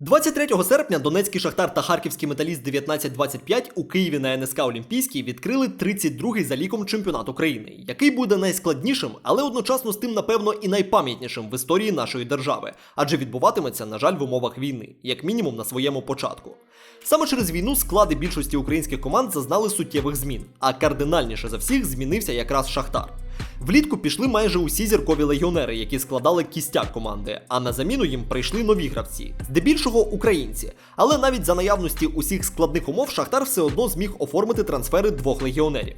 23 серпня Донецький Шахтар та Харківський металіст 1925 у Києві на НСК Олімпійський відкрили 32-й за ліком чемпіонат України, який буде найскладнішим, але одночасно з тим, напевно, і найпам'ятнішим в історії нашої держави, адже відбуватиметься, на жаль, в умовах війни, як мінімум на своєму початку. Саме через війну склади більшості українських команд зазнали суттєвих змін, а кардинальніше за всіх змінився якраз Шахтар. Влітку пішли майже усі зіркові легіонери, які складали кістяк команди, а на заміну їм прийшли нові гравці, здебільшого українці. Але навіть за наявності усіх складних умов Шахтар все одно зміг оформити трансфери двох легіонерів.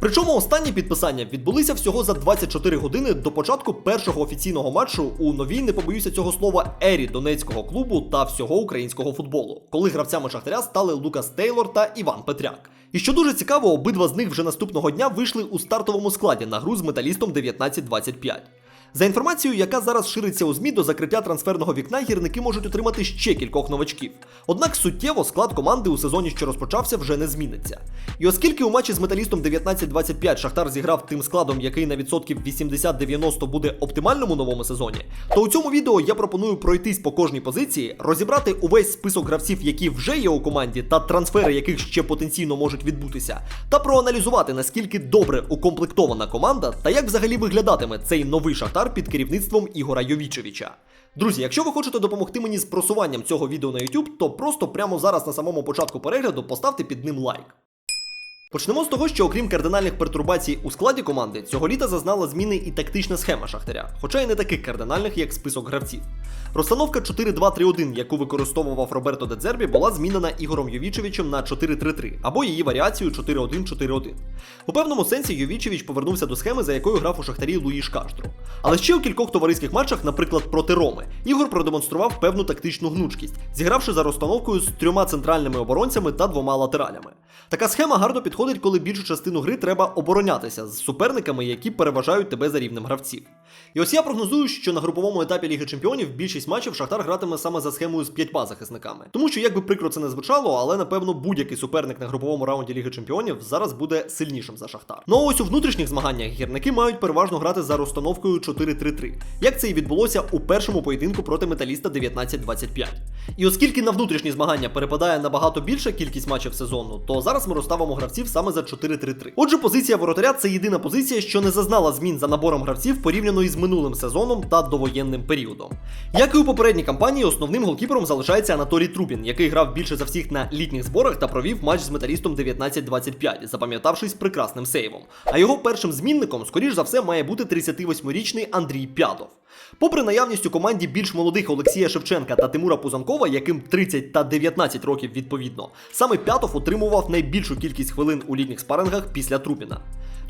Причому останні підписання відбулися всього за 24 години до початку першого офіційного матчу у новій, не побоюся цього слова, ері донецького клубу та всього українського футболу, коли гравцями Шахтаря стали Лукас Тейлор та Іван Петряк. І що дуже цікаво, обидва з них вже наступного дня вийшли у стартовому складі на гру з металістом 1925. За інформацією, яка зараз шириться у ЗМІ, до закриття трансферного вікна гірники можуть отримати ще кількох новачків. Однак суттєво склад команди у сезоні, що розпочався, вже не зміниться. І оскільки у матчі з металістом 1925 Шахтар зіграв тим складом, який на відсотків 80-90 буде оптимальному новому сезоні, то у цьому відео я пропоную пройтись по кожній позиції, розібрати увесь список гравців, які вже є у команді, та трансфери, яких ще потенційно можуть відбутися, та проаналізувати наскільки добре укомплектована команда та як взагалі виглядатиме цей новий шахтар під керівництвом Ігора Йовічевича. Друзі, якщо ви хочете допомогти мені з просуванням цього відео на YouTube, то просто прямо зараз на самому початку перегляду поставте під ним лайк. Почнемо з того, що окрім кардинальних пертурбацій у складі команди, цього літа зазнала зміни і тактична схема Шахтаря, хоча й не таких кардинальних, як список гравців. Розстановка 4-2-3-1, яку використовував Роберто Дедзербі, була змінена Ігорем Йовічевичем на 4-3-3 або її варіацію 4-1-4-1. У певному сенсі Йовічевич повернувся до схеми, за якою грав у Шахтарі Луїш Каштру. Але ще у кількох товариських матчах, наприклад, проти Роми, Ігор продемонстрував певну тактичну гнучкість, зігравши за розстановкою з трьома центральними оборонцями та двома латералями. Така схема гарно підходить, коли більшу частину гри треба оборонятися з суперниками, які переважають тебе за рівнем гравців. І ось я прогнозую, що на груповому етапі Ліги Чемпіонів більшість матчів Шахтар гратиме саме за схемою з п'ятьма захисниками. Тому що, як би прикро це не звучало, але напевно будь-який суперник на груповому раунді Ліги Чемпіонів зараз буде сильнішим за Шахтар. Ну а ось у внутрішніх змаганнях гірники мають переважно грати за розстановкою 4-3-3, як це і відбулося у першому поєдинку проти металіста 19-25. І оскільки на внутрішні змагання перепадає набагато більша кількість матчів сезону, то зараз ми розставимо гравців саме за 4-3-3. Отже, позиція воротаря це єдина позиція, що не зазнала змін за набором гравців порівняно із минулим сезоном та довоєнним періодом. Як і у попередній кампанії, основним голкіпером залишається Анатолій Трубін, який грав більше за всіх на літніх зборах та провів матч з металістом 19-25, запам'ятавшись прекрасним сейвом. А його першим змінником, скоріш за все, має бути 38-річний Андрій П'ятов. Попри наявність у команді більш молодих Олексія Шевченка та Тимура Пузанкова, яким 30 та 19 років відповідно, саме П'ятов отримував найбільшу кількість хвилин у літніх спарингах після Трупіна.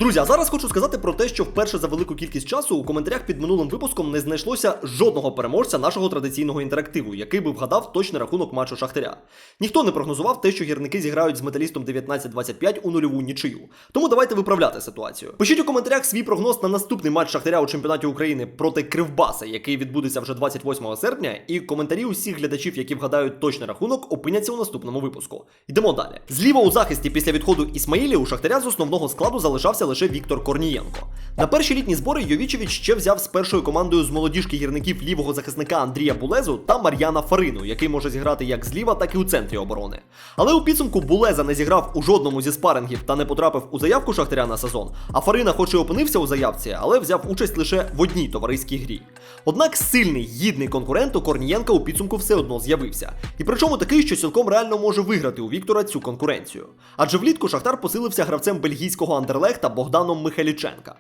Друзі, а зараз хочу сказати про те, що вперше за велику кількість часу у коментарях під минулим випуском не знайшлося жодного переможця нашого традиційного інтерактиву, який би вгадав точний рахунок матчу Шахтаря. Ніхто не прогнозував те, що гірники зіграють з металістом 19-25 у нульову нічию. Тому давайте виправляти ситуацію. Пишіть у коментарях свій прогноз на наступний матч Шахтаря у чемпіонаті України проти Кривбаса, який відбудеться вже 28 серпня, і коментарі усіх глядачів, які вгадають точний рахунок, опиняться у наступному випуску. Йдемо далі. Зліва у захисті після відходу Ісмаїлі у Шахтаря з основного складу залишався лише Віктор Корнієнко. На перші літні збори Йовічевич ще взяв з першою командою з молодіжки гірників лівого захисника Андрія Булезу та Мар'яна Фарину, який може зіграти як зліва, так і у центрі оборони. Але у підсумку Булеза не зіграв у жодному зі спарингів та не потрапив у заявку Шахтаря на сезон. А Фарина, хоч і опинився у заявці, але взяв участь лише в одній товариській грі. Однак сильний гідний конкурент у Корнієнка у підсумку все одно з'явився. І причому такий, що цілком реально може виграти у Віктора цю конкуренцію. Адже влітку Шахтар посилився гравцем бельгійського Андерлехта Богданом Михайліченка.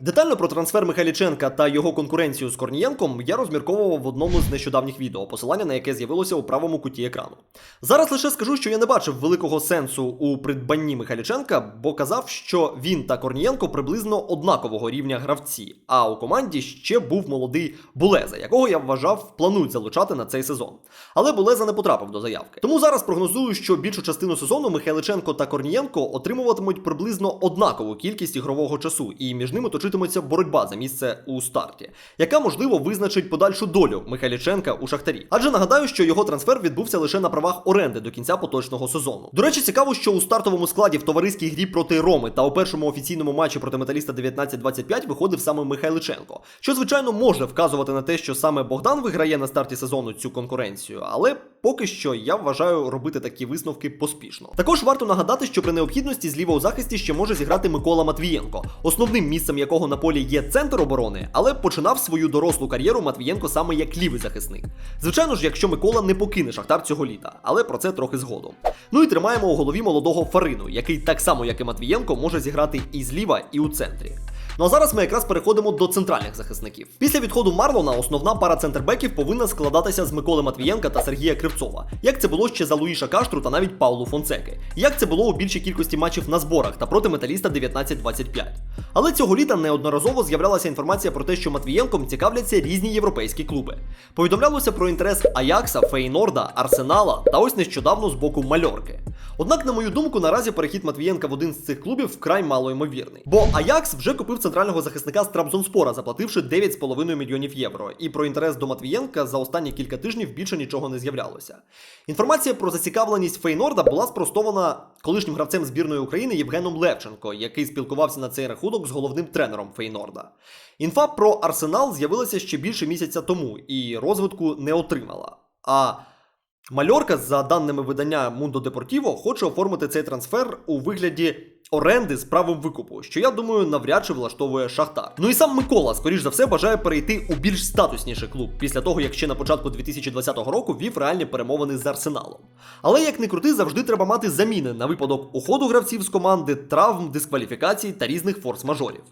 Детально про трансфер Михайліченка та його конкуренцію з Корнієнком я розмірковував в одному з нещодавніх відео, посилання на яке з'явилося у правому куті екрану. Зараз лише скажу, що я не бачив великого сенсу у придбанні Михайліченка, бо казав, що він та Корнієнко приблизно однакового рівня гравці. А у команді ще був молодий Булеза, якого я вважав планують залучати на цей сезон. Але Булеза не потрапив до заявки. Тому зараз прогнозую, що більшу частину сезону Михайличенко та Корнієнко отримуватимуть приблизно однакову кількість ігрового часу, і між ними точитиметься боротьба за місце у старті, яка можливо визначить подальшу долю Михайліченка у Шахтарі. Адже нагадаю, що його трансфер відбувся лише на правах оренди до кінця поточного сезону. До речі, цікаво, що у стартовому складі в товариській грі проти Роми та у першому офіційному матчі проти металіста 19-25 виходив саме Михайличенко, що звичайно може вказувати на те, що саме Богдан виграє на старті сезону цю конкуренцію, але поки що я вважаю робити такі висновки поспішно. Також варто нагадати, що при необхідності зліва у захисті ще може зіграти Микола Матвієнко, основним місцем якого на полі є центр оборони, але починав свою дорослу кар'єру Матвієнко саме як лівий захисник. Звичайно ж, якщо Микола не покине шахтар цього літа, але про це трохи згодом. Ну і тримаємо у голові молодого Фарину, який так само, як і Матвієнко, може зіграти і зліва, і у центрі. Ну а зараз ми якраз переходимо до центральних захисників. Після відходу Марлона основна пара центрбеків повинна складатися з Миколи Матвієнка та Сергія Кривцова, як це було ще за Луїша Каштру та навіть Паулу Фонсеки, як це було у більшій кількості матчів на зборах та проти металіста 19-25. Але цього літа неодноразово з'являлася інформація про те, що Матвієнком цікавляться різні європейські клуби. Повідомлялося про інтерес Аякса, Фейнорда, Арсенала та ось нещодавно з боку Мальорки. Однак, на мою думку, наразі перехід Матвієнка в один з цих клубів вкрай малоймовірний. Бо Аякс вже купив центрального захисника з Трабзонспора, заплативши 9,5 мільйонів євро. І про інтерес до Матвієнка за останні кілька тижнів більше нічого не з'являлося. Інформація про зацікавленість Фейнорда була спростована колишнім гравцем збірної України Євгеном Левченко, який спілкувався на цей рахунок з головним тренером Фейнорда. Інфа про Арсенал з'явилася ще більше місяця тому і розвитку не отримала. А Мальорка, за даними видання Mundo Deportivo, хоче оформити цей трансфер у вигляді оренди з правом викупу, що я думаю навряд чи влаштовує Шахтар. Ну і сам Микола, скоріш за все, бажає перейти у більш статусніший клуб після того, як ще на початку 2020 року вів реальні перемовини з Арсеналом. Але як не крути, завжди треба мати заміни на випадок уходу гравців з команди, травм, дискваліфікацій та різних форс-мажорів.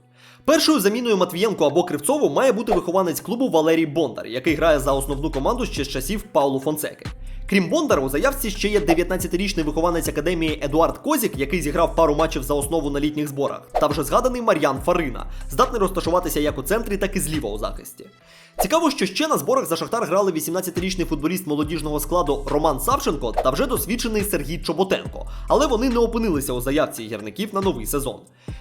Першою заміною Матвієнко або Кривцову має бути вихованець клубу Валерій Бондар, який грає за основну команду ще з часів Паулу Фонсеки. Крім Бондара, у заявці ще є 19-річний вихованець академії Едуард Козік, який зіграв пару матчів за основу на літніх зборах, та вже згаданий Мар'ян Фарина, здатний розташуватися як у центрі, так і зліва у захисті. Цікаво, що ще на зборах за Шахтар грали 18-річний футболіст молодіжного складу Роман Савченко та вже досвідчений Сергій Чоботенко, але вони не опинилися у заявці гірників на новий сезон.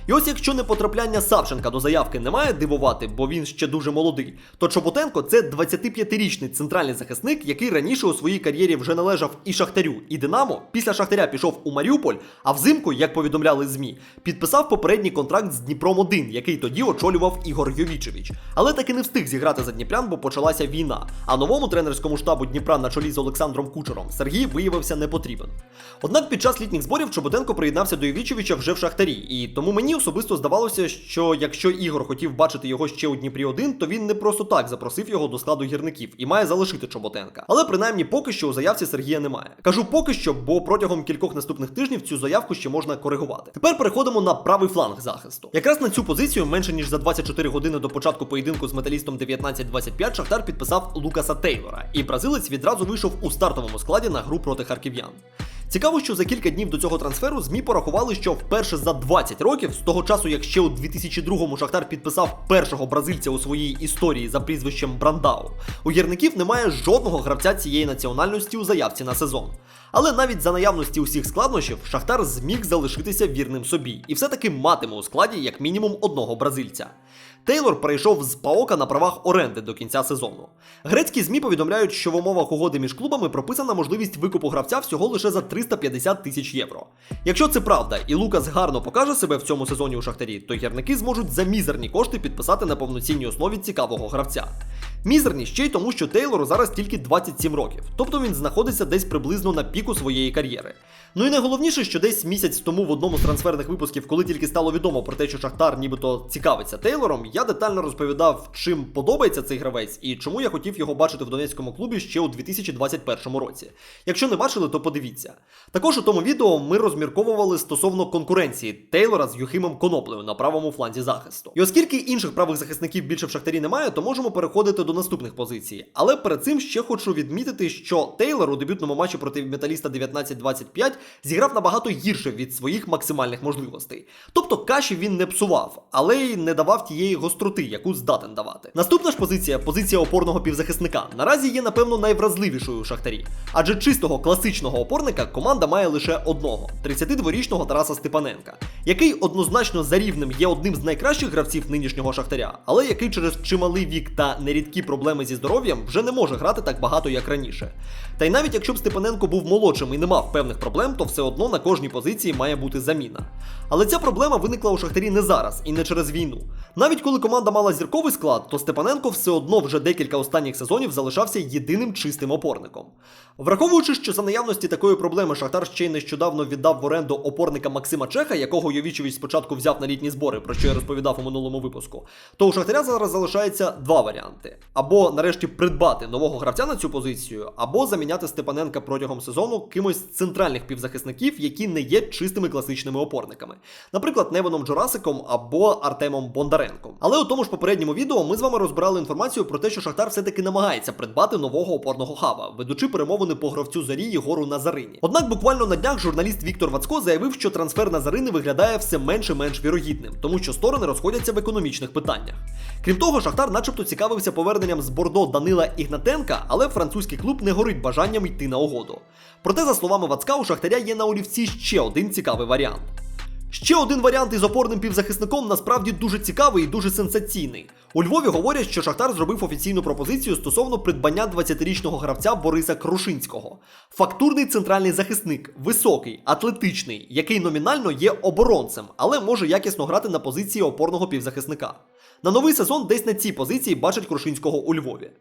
І ось якщо не потрапляння Савченка до заявки не має дивувати, бо він ще дуже молодий, то Чоботенко це 25-річний центральний захисник, який раніше у своїй кар'єрі вже належав і Шахтарю, і Динамо. Після Шахтаря пішов у Маріуполь, а взимку, як повідомляли ЗМІ, підписав попередній контракт з Дніпром 1 який тоді очолював Ігор Йовічевич. Але таки не встиг зіграти за Дніпрян, бо почалася війна. А новому тренерському штабу Дніпра на чолі з Олександром Кучером Сергій виявився не потрібен. Однак під час літніх зборів Чоботенко приєднався до Йовічевича вже в Шахтарі, і тому мені особисто здавалося, що якщо Ігор хотів бачити його ще у Дніпрі 1 то він не просто так запросив його до складу гірників і має залишити Чоботенка. Але принаймні поки що у заявці Сергія немає. Кажу поки що, бо протягом кількох наступних тижнів цю заявку ще можна коригувати. Тепер переходимо на правий фланг захисту. Якраз на цю позицію менше ніж за 24 години до початку поєдинку з металістом 19-25 Шахтар підписав Лукаса Тейлора, і бразилець відразу вийшов у стартовому складі на гру проти харків'ян. Цікаво, що за кілька днів до цього трансферу ЗМІ порахували, що вперше за 20 років, з того часу, як ще у 2002-му Шахтар підписав першого бразильця у своїй історії за прізвищем Брандау, у гірників немає жодного гравця цієї національності у заявці на сезон. Але навіть за наявності усіх складнощів Шахтар зміг залишитися вірним собі і все-таки матиме у складі як мінімум одного бразильця. Тейлор перейшов з Паока на правах оренди до кінця сезону. Грецькі ЗМІ повідомляють, що в умовах угоди між клубами прописана можливість викупу гравця всього лише за 350 тисяч євро. Якщо це правда, і Лукас гарно покаже себе в цьому сезоні у Шахтарі, то гірники зможуть за мізерні кошти підписати на повноцінній основі цікавого гравця. Мізерні ще й тому, що Тейлору зараз тільки 27 років, тобто він знаходиться десь приблизно на піку своєї кар'єри. Ну і найголовніше, що десь місяць тому в одному з трансферних випусків, коли тільки стало відомо про те, що Шахтар нібито цікавиться Тейлором, я детально розповідав, чим подобається цей гравець і чому я хотів його бачити в донецькому клубі ще у 2021 році. Якщо не бачили, то подивіться. Також у тому відео ми розмірковували стосовно конкуренції Тейлора з Юхимом Коноплею на правому фланзі захисту. І оскільки інших правих захисників більше в Шахтарі немає, то можемо переходити до наступних позицій. Але перед цим ще хочу відмітити, що Тейлор у дебютному матчі проти металіста 19-25 зіграв набагато гірше від своїх максимальних можливостей. Тобто каші він не псував, але й не давав тієї гостроти, яку здатен давати. Наступна ж позиція позиція опорного півзахисника. Наразі є, напевно, найвразливішою у шахтарі. Адже чистого класичного опорника команда має лише одного 32-річного Тараса Степаненка, який однозначно за рівнем є одним з найкращих гравців нинішнього шахтаря, але який через чималий вік та нерідкі проблеми зі здоров'ям вже не може грати так багато, як раніше. Та й навіть якщо б Степаненко був молодшим і не мав певних проблем, то все одно на кожній позиції має бути заміна. Але ця проблема виникла у Шахтарі не зараз і не через війну. Навіть коли команда мала зірковий склад, то Степаненко все одно вже декілька останніх сезонів залишався єдиним чистим опорником. Враховуючи, що за наявності такої проблеми Шахтар ще й нещодавно віддав в оренду опорника Максима Чеха, якого Йовічевич спочатку взяв на літні збори, про що я розповідав у минулому випуску, то у Шахтаря зараз залишається два варіанти: або нарешті придбати нового гравця на цю позицію, або заміняти Степаненка протягом сезону кимось з центральних півзахисників, які не є чистими класичними опорниками, наприклад, Невоном Джурасиком або Артемом Бондаренком. Але у тому ж попередньому відео ми з вами розбирали інформацію про те, що Шахтар все-таки намагається придбати нового опорного хаба, ведучи перемовини по гравцю зорі Єгору Назарині. Однак буквально на днях журналіст Віктор Вацко заявив, що трансфер Назарини виглядає все менш і менш вірогідним, тому що сторони розходяться в економічних питаннях. Крім того, Шахтар, начебто, цікавився поверненням з Бордо Данила Ігнатенка, але французький клуб не горить бажанням йти на угоду. Проте, за словами Вацка, у Шахтаря є на олівці ще один цікавий варіант. Ще один варіант із опорним півзахисником насправді дуже цікавий і дуже сенсаційний. У Львові говорять, що Шахтар зробив офіційну пропозицію стосовно придбання 20-річного гравця Бориса Крушинського. Фактурний центральний захисник, високий, атлетичний, який номінально є оборонцем, але може якісно грати на позиції опорного півзахисника. На новий сезон десь на цій позиції бачать Крушинського у Львові.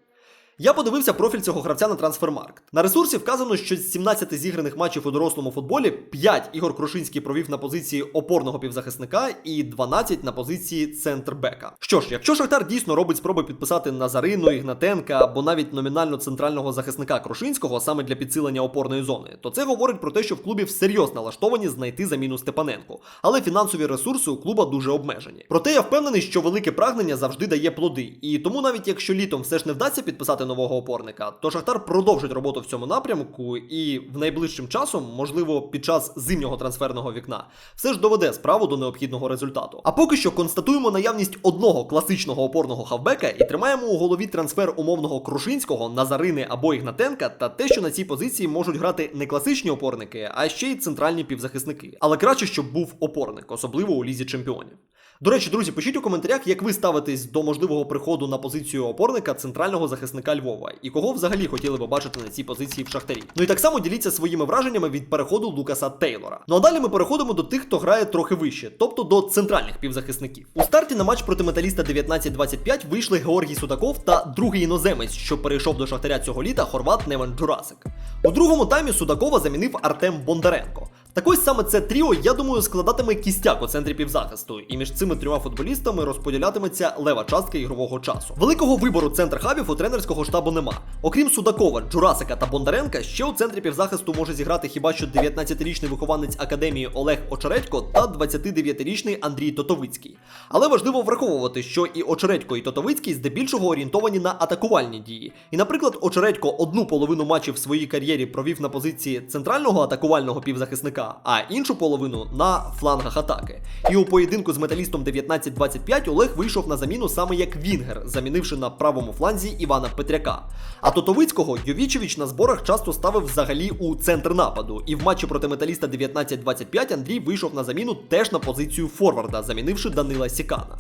Я подивився профіль цього гравця на трансфермаркт. На ресурсі вказано, що з 17 зіграних матчів у дорослому футболі 5 Ігор Крушинський провів на позиції опорного півзахисника і 12 на позиції центрбека. Що ж, якщо Шахтар дійсно робить спроби підписати Назарину, Ігнатенка або навіть номінально центрального захисника Крушинського саме для підсилення опорної зони, то це говорить про те, що в клубі всерйоз налаштовані знайти заміну Степаненку. Але фінансові ресурси у клуба дуже обмежені. Проте я впевнений, що велике прагнення завжди дає плоди. І тому навіть якщо літом все ж не вдасться підписати нового опорника, то Шахтар продовжить роботу в цьому напрямку і в найближчим часом, можливо, під час зимнього трансферного вікна, все ж доведе справу до необхідного результату. А поки що констатуємо наявність одного класичного опорного хавбека і тримаємо у голові трансфер умовного Крушинського, Назарини або Ігнатенка та те, що на цій позиції можуть грати не класичні опорники, а ще й центральні півзахисники. Але краще, щоб був опорник, особливо у лізі чемпіонів. До речі, друзі, пишіть у коментарях, як ви ставитесь до можливого приходу на позицію опорника центрального захисника Львова і кого взагалі хотіли би бачити на цій позиції в Шахтарі. Ну і так само діліться своїми враженнями від переходу Лукаса Тейлора. Ну а далі ми переходимо до тих, хто грає трохи вище, тобто до центральних півзахисників. У старті на матч проти металіста 19-25 вийшли Георгій Судаков та другий іноземець, що перейшов до Шахтаря цього літа, хорват Неван Джурасик. У другому таймі Судакова замінив Артем Бондаренко. Так ось саме це тріо, я думаю, складатиме кістяк у центрі півзахисту, і між цими трьома футболістами розподілятиметься лева частка ігрового часу. Великого вибору центр хабів у тренерського штабу нема. Окрім Судакова, Джурасика та Бондаренка, ще у центрі півзахисту може зіграти хіба що 19-річний вихованець академії Олег Очередько та 29-річний Андрій Тотовицький. Але важливо враховувати, що і Очередько, і Тотовицький здебільшого орієнтовані на атакувальні дії. І, наприклад, Очередько одну половину матчів в своїй кар'єрі провів на позиції центрального атакувального півзахисника, а іншу половину на флангах атаки. І у поєдинку з металістом 19-25 Олег вийшов на заміну саме як Вінгер, замінивши на правому фланзі Івана Петряка. А Тотовицького Йовічевич на зборах часто ставив взагалі у центр нападу. І в матчі проти металіста 19-25 Андрій вийшов на заміну теж на позицію форварда, замінивши Данила Сікана.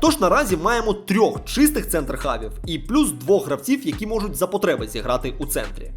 Тож наразі маємо трьох чистих центр-хавів і плюс двох гравців, які можуть за потреби зіграти у центрі.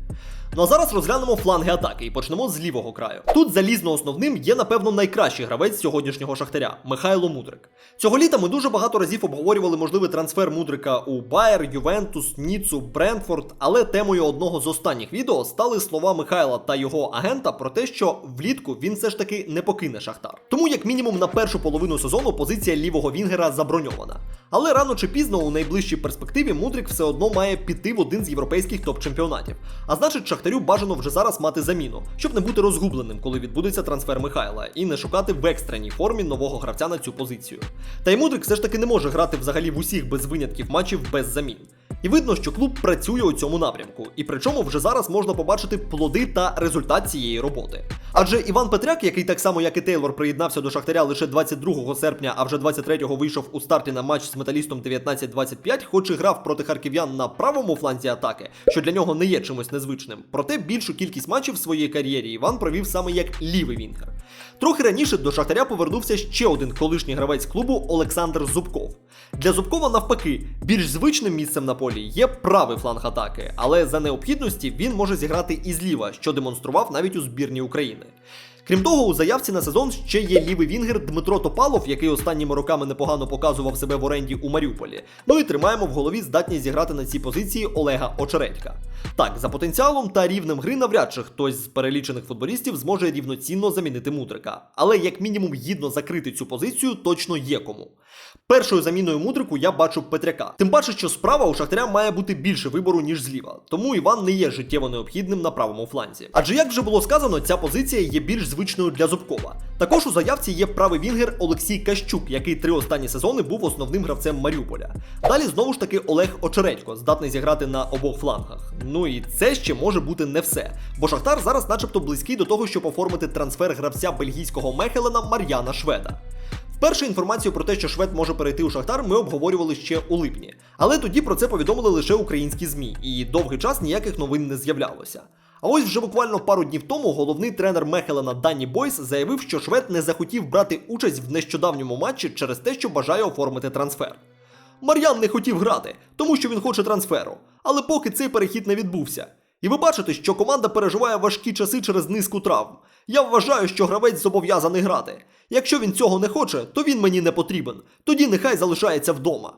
Ну а зараз розглянемо фланги атаки і почнемо з лівого краю. Тут залізно основним є, напевно, найкращий гравець сьогоднішнього шахтаря Михайло Мудрик. Цього літа ми дуже багато разів обговорювали можливий трансфер Мудрика у Байер, Ювентус, Ніцу, Брентфорд, але темою одного з останніх відео стали слова Михайла та його агента про те, що влітку він все ж таки не покине Шахтар. Тому, як мінімум, на першу половину сезону позиція лівого Вінгера заброньована. Але рано чи пізно у найближчій перспективі Мудрик все одно має піти в один з європейських топ-чемпіонатів. А значить, Шахтарю бажано вже зараз мати заміну, щоб не бути розгубленим, коли відбудеться трансфер Михайла, і не шукати в екстреній формі нового гравця на цю позицію. Та й Мудрик все ж таки не може грати взагалі в усіх без винятків матчів без замін. І видно, що клуб працює у цьому напрямку, і причому вже зараз можна побачити плоди та результат цієї роботи. Адже Іван Петряк, який так само як і Тейлор, приєднався до Шахтаря лише 22 серпня, а вже 23-го вийшов у старті на матч з металістом 19-25, хоч і грав проти харків'ян на правому фланзі атаки, що для нього не є чимось незвичним. Проте більшу кількість матчів в своїй кар'єрі Іван провів саме як лівий вінгер. Трохи раніше до Шахтаря повернувся ще один колишній гравець клубу Олександр Зубков. Для Зубкова, навпаки, більш звичним місцем на полі є правий фланг атаки, але за необхідності він може зіграти і зліва, що демонстрував навіть у збірні України. Крім того, у заявці на сезон ще є лівий вінгер Дмитро Топалов, який останніми роками непогано показував себе в оренді у Маріуполі. Ну і тримаємо в голові здатність зіграти на цій позиції Олега Очередька. Так, за потенціалом та рівнем гри навряд чи хтось з перелічених футболістів зможе рівноцінно замінити мудрика. Але як мінімум гідно закрити цю позицію точно є кому. Першою заміною мудрику я бачу Петряка. Тим паче, що справа у Шахтаря має бути більше вибору, ніж зліва. Тому Іван не є життєво необхідним на правому фланзі. Адже як вже було сказано, ця позиція є більш звичною для Зубкова. Також у заявці є правий вінгер Олексій Кащук, який три останні сезони був основним гравцем Маріуполя. Далі знову ж таки Олег Очередько, здатний зіграти на обох флангах. Ну і це ще може бути не все. Бо Шахтар зараз, начебто, близький до того, щоб оформити трансфер гравця бельгійського Мехелена Мар'яна Шведа. Вперше інформацію про те, що Швед може перейти у Шахтар, ми обговорювали ще у липні. Але тоді про це повідомили лише українські ЗМІ, і довгий час ніяких новин не з'являлося. А ось вже буквально пару днів тому головний тренер Мехелена Дані Бойс заявив, що Швед не захотів брати участь в нещодавньому матчі через те, що бажає оформити трансфер. Мар'ян не хотів грати, тому що він хоче трансферу. Але поки цей перехід не відбувся. І ви бачите, що команда переживає важкі часи через низку травм. Я вважаю, що гравець зобов'язаний грати. Якщо він цього не хоче, то він мені не потрібен. Тоді нехай залишається вдома.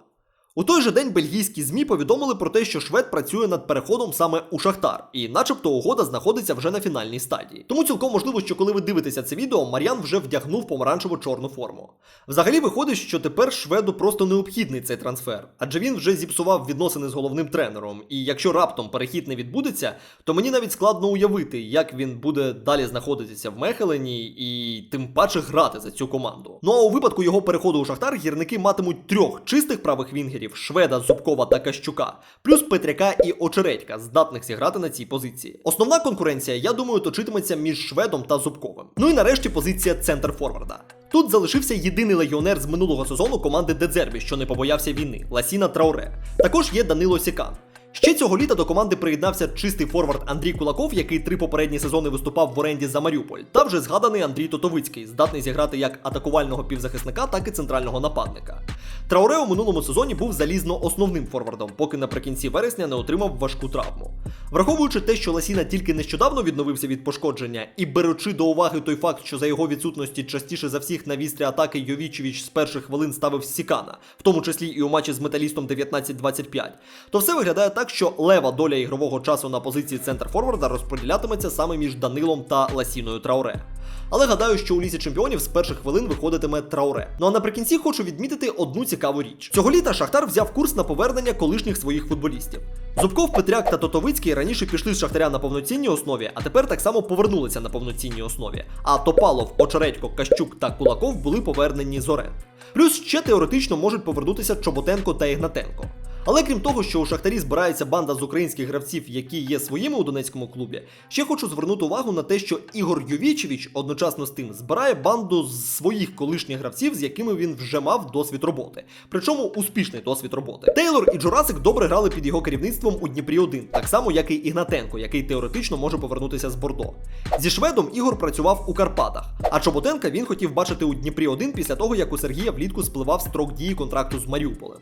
У той же день бельгійські ЗМІ повідомили про те, що Швед працює над переходом саме у Шахтар, і начебто угода знаходиться вже на фінальній стадії. Тому цілком можливо, що коли ви дивитеся це відео, Мар'ян вже вдягнув помаранчево чорну форму. Взагалі виходить, що тепер шведу просто необхідний цей трансфер, адже він вже зіпсував відносини з головним тренером. І якщо раптом перехід не відбудеться, то мені навіть складно уявити, як він буде далі знаходитися в Мехелені і тим паче грати за цю команду. Ну а у випадку його переходу у Шахтар гірники матимуть трьох чистих правих вінгерів Шведа, Зубкова та Кащука, плюс Петряка і Очередька, здатних зіграти на цій позиції. Основна конкуренція, я думаю, точитиметься між Шведом та Зубковим. Ну і нарешті позиція центр форварда. Тут залишився єдиний легіонер з минулого сезону команди Дедзербі, що не побоявся війни Ласіна Трауре. Також є Данило Сікан. Ще цього літа до команди приєднався чистий форвард Андрій Кулаков, який три попередні сезони виступав в оренді за Маріуполь, та вже згаданий Андрій Тотовицький, здатний зіграти як атакувального півзахисника, так і центрального нападника. Трауре у минулому сезоні був залізно основним форвардом, поки наприкінці вересня не отримав важку травму. Враховуючи те, що Ласіна тільки нещодавно відновився від пошкодження, і беручи до уваги той факт, що за його відсутності частіше за всіх на вістрі атаки Йовічевич з перших хвилин ставив Сікана, в тому числі і у матчі з металістом 19-25, то все виглядає так, що лева доля ігрового часу на позиції центр форварда розподілятиметься саме між Данилом та Ласіною Трауре. Але гадаю, що у лізі чемпіонів з перших хвилин виходитиме Трауре. Ну а наприкінці хочу відмітити одну цікаву річ. Цього літа Шахтар взяв курс на повернення колишніх своїх футболістів. Зубков, Петряк та Тотовицький раніше пішли з Шахтаря на повноцінній основі, а тепер так само повернулися на повноцінній основі. А Топалов, Очередько, Кащук та Кулаков були повернені з орен. Плюс ще теоретично можуть повернутися Чоботенко та Ігнатенко. Але крім того, що у Шахтарі збирається банда з українських гравців, які є своїми у Донецькому клубі, ще хочу звернути увагу на те, що Ігор Йовічевич одночасно з тим збирає банду з своїх колишніх гравців, з якими він вже мав досвід роботи. Причому успішний досвід роботи. Тейлор і Джурасик добре грали під його керівництвом у Дніпрі 1 так само, як і Ігнатенко, який теоретично може повернутися з Бордо. Зі Шведом Ігор працював у Карпатах, а Чоботенка він хотів бачити у Дніпрі 1 після того, як у Сергія влітку спливав строк дії контракту з Маріуполем.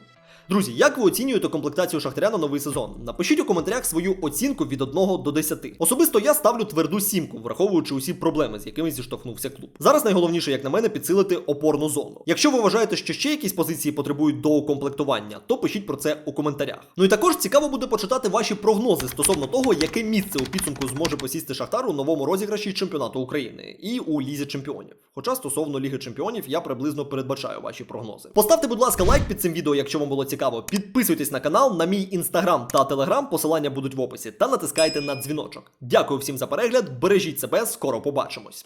Друзі, як ви оцінюєте комплектацію Шахтаря на новий сезон? Напишіть у коментарях свою оцінку від 1 до 10. Особисто я ставлю тверду сімку, враховуючи усі проблеми, з якими зіштовхнувся клуб. Зараз найголовніше, як на мене, підсилити опорну зону. Якщо ви вважаєте, що ще якісь позиції потребують доукомплектування, то пишіть про це у коментарях. Ну і також цікаво буде почитати ваші прогнози стосовно того, яке місце у підсумку зможе посісти Шахтар у новому розіграші чемпіонату України і у Лізі Чемпіонів. Хоча стосовно Ліги Чемпіонів я приблизно передбачаю ваші прогнози. Поставте, будь ласка, лайк під цим відео, якщо вам було цікаво. Підписуйтесь на канал, на мій інстаграм та телеграм, посилання будуть в описі, та натискайте на дзвіночок. Дякую всім за перегляд, бережіть себе, скоро побачимось.